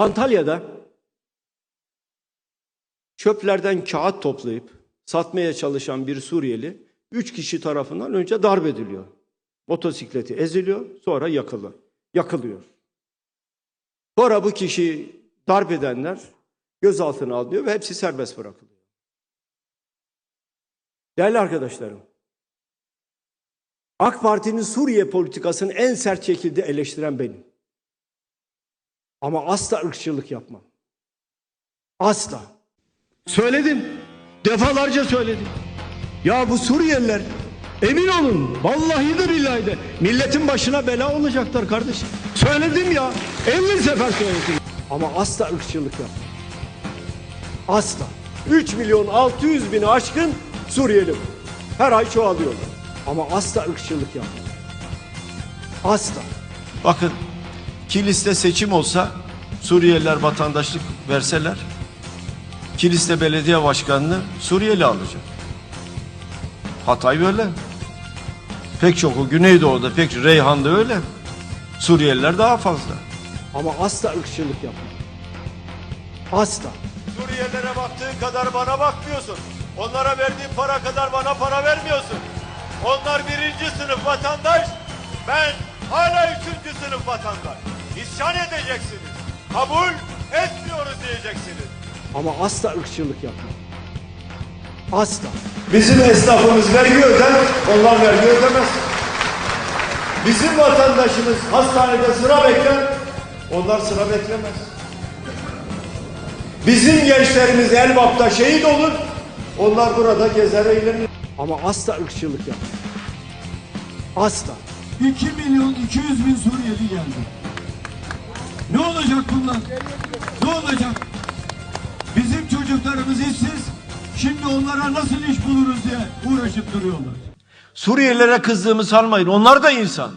Antalya'da çöplerden kağıt toplayıp satmaya çalışan bir Suriyeli üç kişi tarafından önce darp ediliyor. Motosikleti eziliyor, sonra yakılı, yakılıyor. Sonra bu kişi darp edenler gözaltına alınıyor ve hepsi serbest bırakılıyor. Değerli arkadaşlarım, AK Parti'nin Suriye politikasını en sert şekilde eleştiren benim. Ama asla ırkçılık yapmam. Asla. Söyledim. Defalarca söyledim. Ya bu Suriyeliler emin olun vallahi de billahi de milletin başına bela olacaklar kardeşim. Söyledim ya. 50 sefer söyledim. Ama asla ırkçılık yapmam. Asla. 3 milyon 600 bini aşkın Suriyeli var. Her ay çoğalıyorlar. Ama asla ırkçılık yapmam. Asla. Bakın Kilis'te seçim olsa Suriyeliler vatandaşlık verseler Kilis'te belediye başkanını Suriyeli alacak. Hatay böyle. Pek çok o Güneydoğu'da pek çok Reyhan'da öyle. Suriyeliler daha fazla. Ama asla ırkçılık yapmam. Asla. Suriyelilere baktığın kadar bana bakmıyorsun. Onlara verdiğin para kadar bana para vermiyorsun. Onlar birinci sınıf vatandaş, ben hala üçüncü sınıf vatandaş. İsyan edeceksiniz. Kabul etmiyoruz diyeceksiniz. Ama asla ırkçılık yapmam. Asla. Bizim esnafımız vergi öder, onlar vergi ödemez. Bizim vatandaşımız hastanede sıra bekler, onlar sıra beklemez. Bizim gençlerimiz Elbap'ta şehit olur, onlar burada gezer eğlenir. Ama asla ırkçılık yapmam. Asla. 2 milyon 200 bin Suriyeli geldi. Olacak bunlar? Ne olacak? Bizim çocuklarımız işsiz. Şimdi onlara nasıl iş buluruz diye uğraşıp duruyorlar. Suriyelilere kızdığımı sanmayın, onlar da insan.